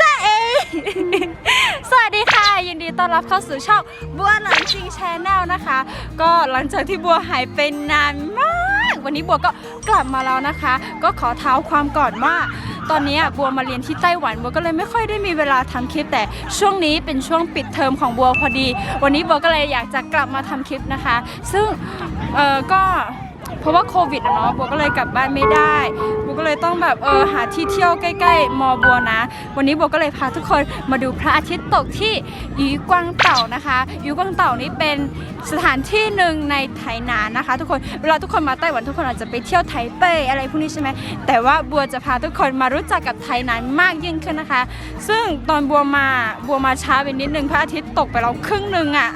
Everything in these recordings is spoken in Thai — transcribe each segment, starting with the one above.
จ้าเอ สวัสดีค่ะ ยินดีต้อนรับเข้าสู่ช่องบัวหนังจริงแชนแนลนะคะ ก็หลังจากที่บัวหายไปนานมาก วันนี้บัวก็กลับมาแล้วนะคะ ก็ขอเท้าความก่อนว่า ตอนนี้บัวมาเรียนที่ไต้หวันบัวก็เลยไม่ค่อยได้มีเวลาทำคลิป แต่ช่วงนี้เป็นช่วงปิดเทอมของบัวพอดี วันนี้บัวก็เลยอยากจะกลับมาทำคลิปนะคะ ซึ่งเออก็ เพราะว่าโควิดอะเนาะบัวก็เลยกลับบ้านไม่ได้บัวก็เลยต้องแบบเออหาที่เที่ยวใกล้ๆมอบัวนะ วันนี้บัวก็เลยพาทุกคนมาดูพระอาทิตย์ตกที่ยีกวางเต่านะคะยีกวางเต่านี้เป็นสถานที่หนึ่งในไถหนานนะคะ ทุกคนเวลาทุกคนมาไต้หวันทุกคนอาจจะไปเที่ยวไทเปอะไรพวกนี้ใช่ไหมแต่ว่าบัวจะพาทุกคนมารู้จักกับไถหนานมากยิ่งขึ้นนะคะ ซึ่งตอนบัวมาบัวมาช้าไปนิดนึงพระอาทิตย์ตกไปแล้วครึ่งหนึ่งอะ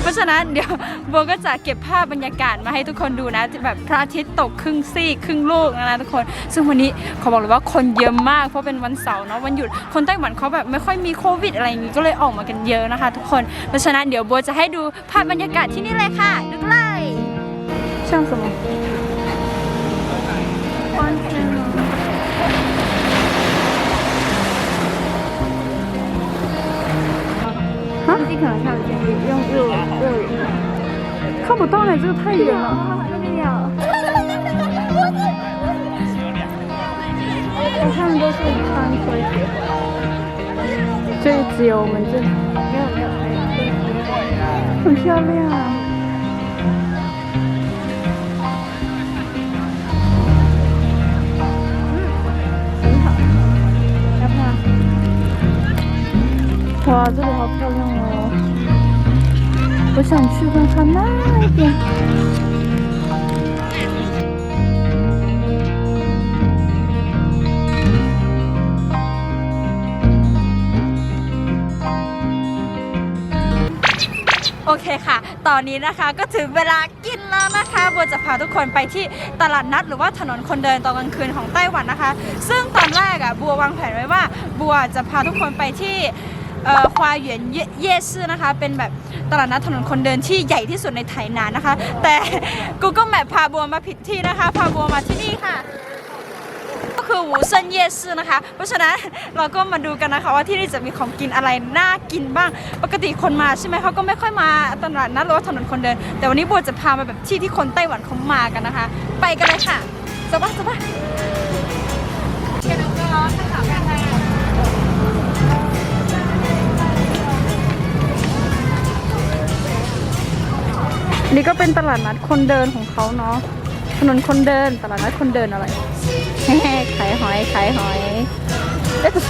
เพราะฉะนั้นเดี๋ยวโบก็จะเก็บภาพบรรยากาศมาให้ทุกคนดูนะแบบพระอาทิตย์ตกครึ่งซีกครึ่งลูกนะทุกคน ซึ่งวันนี้ขอบอกเลยว่าคนเยอะมากเพราะเป็นวันเสาร์เนาะวันหยุดคนไต้หวันเขาแบบไม่ค่อยมีโควิดอะไรอย่างงี้ก็เลยออกมากันเยอะนะคะ ทุกคนเพราะฉะนั้นเดี๋ยวโบจะให้ดูภาพบรรยากาศที่นี่เลยค่ะดูกันเลยช่างสมองฮะ 自己可能看不见，用日文日语。看不到呢，这个太远了。 我看都是穿拖鞋的，所以只有我们这里没有没有没有。很漂亮啊。很好，要不要？哇，这里好漂亮哦！我想去看看那一边。 คค่ะ ตอนนี้นะคะก็ถึงเวลากินแล้วนะคะบัวจะพาทุกคนไปที่ตลาดนัดหรือว่าถนนคนเดินตอนกลางคืนของไต้หวันนะคะ ซึ่งตอนแรกอะบัววางแผนไว้ว่า บัวจะพาทุกคนไปที่ควาเหวียนเย่ซื่อนะคะ เป็นแบบตลาดนัดถนนคนเดินที่ใหญ่ที่สุดในไถหนานนะคะ แต่ Google Map พาบัวมาผิดที่นะคะ พาบัวมาที่นี่ค่ะ คือหูเซินเยซื่อนะคะ เพราะฉะนั้นเราก็มาดูกันนะคะว่าที่นี่จะมีของกินอะไรน่ากินบ้าง ปกติคนมาใช่ไหมเขาก็ไม่ค่อยมาตลาดนัดหรือว่าถนนคนเดิน แต่วันนี้โบจะพามาแบบที่ที่คนไต้หวันเขามากันนะคะ ไปกันเลยค่ะสบายสบายนี่ก็เป็นตลาดนัดคนเดินของเขาเนาะถนนคนเดินตลาดนัดคนเดินอะไร ขายหอยขายหอยเอ๊ะ可是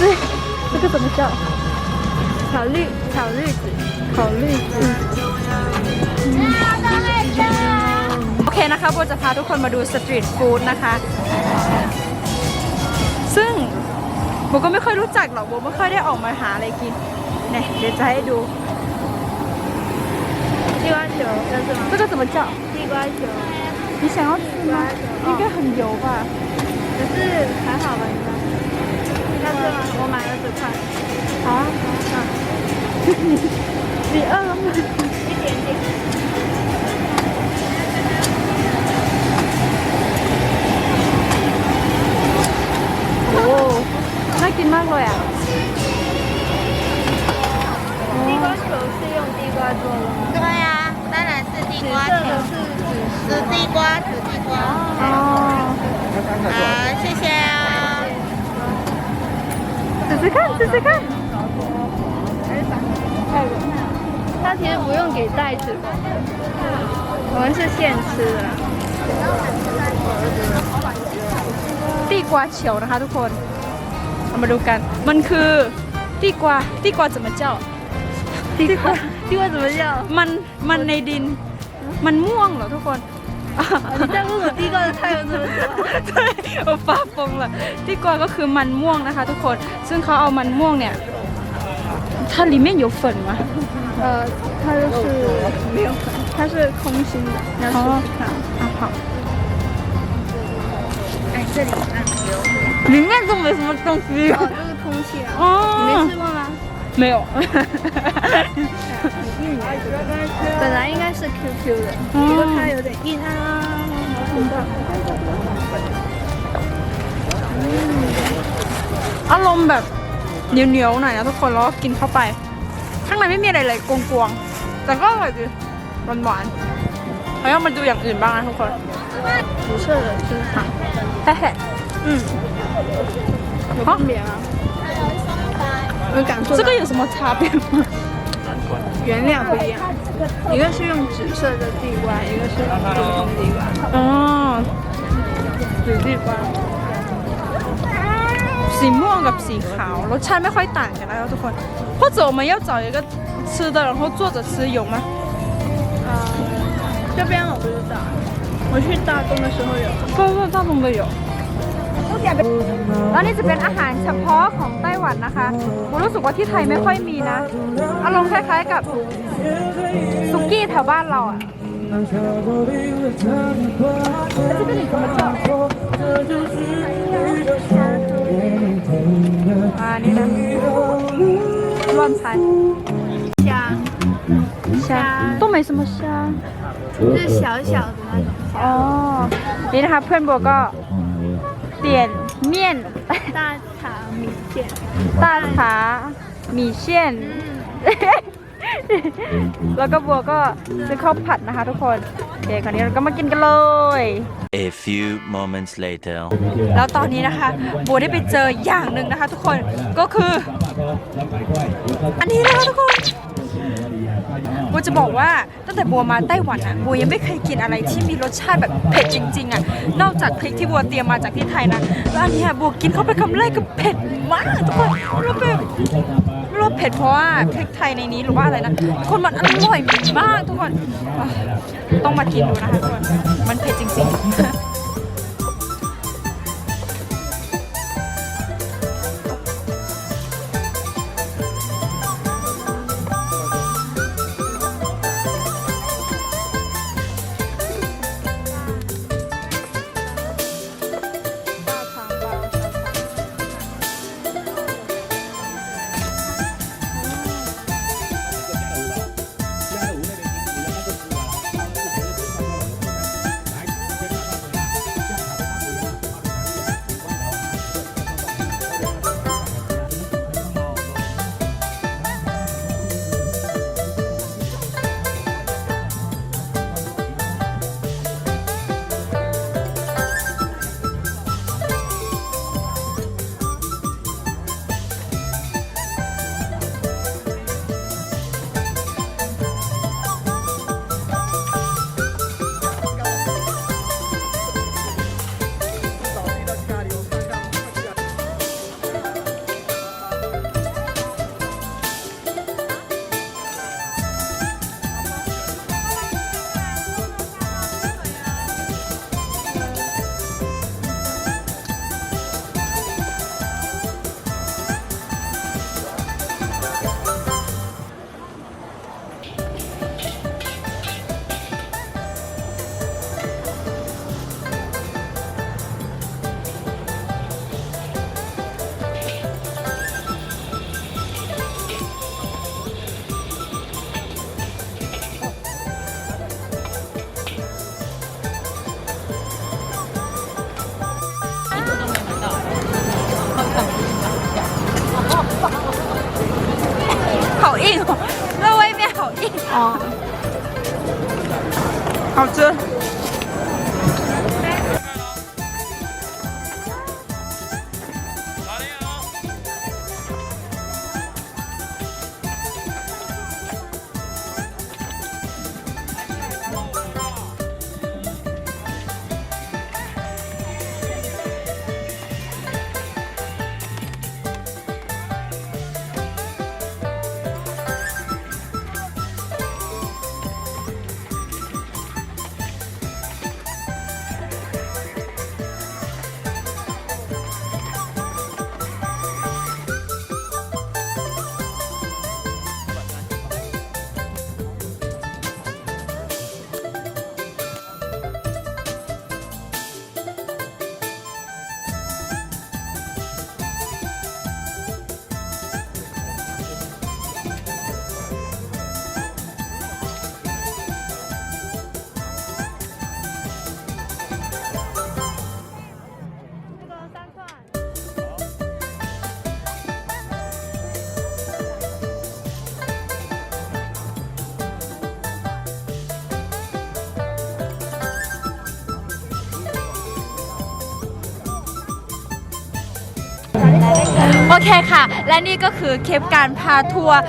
这个怎么叫炒绿炒绿子，烤绿子โอเคนะคะโบจะพาทุกคนมาดูสตรีทฟู้ดนะคะ ซึ่งโบก็ไม่ค่อยรู้จักหรอกโบไม่ค่อยได้ออกมาหาอะไรกินเนี่ยเดี๋ยวจะให้ดู 地瓜球要是吗？这个怎么叫地瓜球，你想要吃吗应该很油吧 可是还好吧，应该。要是吗？我买了十块。好啊好啊你饿了吗一点点。โอ้น่ากินมากเลยอ่ะ 地瓜球是用地瓜做的吗？对呀、当然是地紫瓜球，色的是紫地瓜，紫地瓜。哦 好，谢谢啊。试试看试试看它其实不用给袋子，我们是现吃的。 ตีกวาเฉียวนะคะทุกคนเรามาดูกัน มันคือตีกวาตีกวาจะมาเจ้า 地瓜，地瓜怎么叫？ มันมันในดิน มันม่วงเหรอทุกคน 你在问我地瓜的菜有怎么说？ ใช่เอาฟ้าฟงเลยตีกวาก็คือมันม่วงนะคะ ทุกคน ซึ่งเขาเอามันม่วงเนี่ย它里面有粉吗呃，它就是没有粉，它是空心的，你要试试看。啊好哎，这里啊，里面都没什么东西哦，这是空气啊。哦你没吃过吗？ 没有本来应该是 QQ 的，嗯不过它有点硬啊。好土豆。 อารมณ์แบบ เหนียวๆหน่อยนะทุกคนแล้วก็กินเข้าไป ข้างในไม่มีอะไรเลยกวงๆแต่ก็อร่อยดีหวานๆแล้วก็มาดูอย่างอื่นบ้างนะทุกคน 紫色的是糖， แฮ่ๆอืม 有分别吗？ 有感受到这个有什么差别吗？原料不一样，一个是用紫色的地瓜，一个是普通地瓜。 อ๋อสีดีกว่าสีม่วงกับสีขาวรสชาติไม่ค่อยต่างกันนะครับทุกคน或者我们要找一个吃的然后坐着吃有吗呃，这边我不知道，我去大东的时候有。ก็ก็大东的有 แล้วนี่จะเป็นอาหารเฉพาะของไต้หวันนะคะโมรู้สึกว่าที่ไทยไม่ค่อยมีนะ อารมณ์คล้ายๆกับซุกี้แถวบ้านเราอ่ะ这个你怎么叫อ่านี่นะ乱猜香，香都没什么香就是小小的那种 อ๋อ นี่นะคะเพื่อนบัวก็ เปลี่ยนเมี่ยน 大肠米线。ต้าขาหมี่เชี่ยน แล้วก็บัวก็ซื้อข้าวผัดนะคะทุกคนโอเคคราวนี้เราก็มากินกันเลย A few moments later. แล้วตอนนี้นะคะ บัวได้ไปเจออย่างหนึ่งนะคะ ทุกคนก็คือ อันนี้นะคะทุกคน บัวจะบอกว่าตั้งแต่บัวมาไต้หวันอะบัวยังไม่เคยกินอะไรที่มีรสชาติแบบเผ็ดจริงๆอะนอกจากพริกที่บัวเตรียมมาจากที่ไทยนะแล้วอันเนี้ยบัวกินเข้าไปคำแรกก็เผ็ดมากทุกคนแล้วแบบไม่รู้ว่าเผ็ดเพราะว่าพริกไทยในนี้หรือว่าอะไรนะทุกคนมันอร่อยมากทุกคนอะต้องมากินดูนะคะทุกคนมันเผ็ดจริงๆ 好 เคค่ะ และนี่ก็คือคลิปการพาทัวร์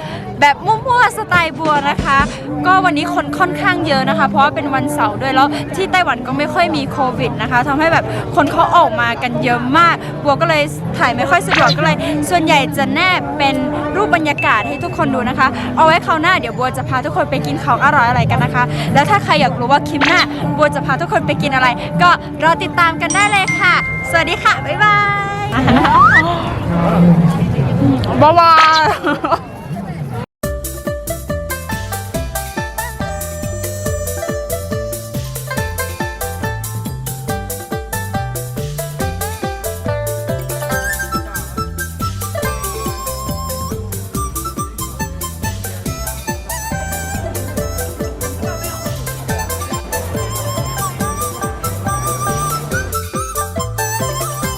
แบบมั่วๆสไตล์บัวนะคะ ก็วันนี้คนค่อนข้างเยอะนะคะ เพราะว่าเป็นวันเสาร์ด้วยแล้วที่ไต้หวันก็ไม่ค่อยมีโควิดนะคะทำให้แบบคนเขาออกมากันเยอะมาก บัวก็เลยถ่ายไม่ค่อยสะดวกก็เลย ส่วนใหญ่จะแนบเป็นรูปบรรยากาศให้ทุกคนดูนะคะ เอาไว้คราวหน้าเดี๋ยวบัวจะพาทุกคนไปกินของอร่อยอะไรกันนะคะ แล้วถ้าใครอยากรู้ว่าคลิปหน้าบัวจะพาทุกคนไปกินอะไร ก็รอติดตามกันได้เลยค่ะ สวัสดีค่ะบ๊ายบาย บ๊ายบาย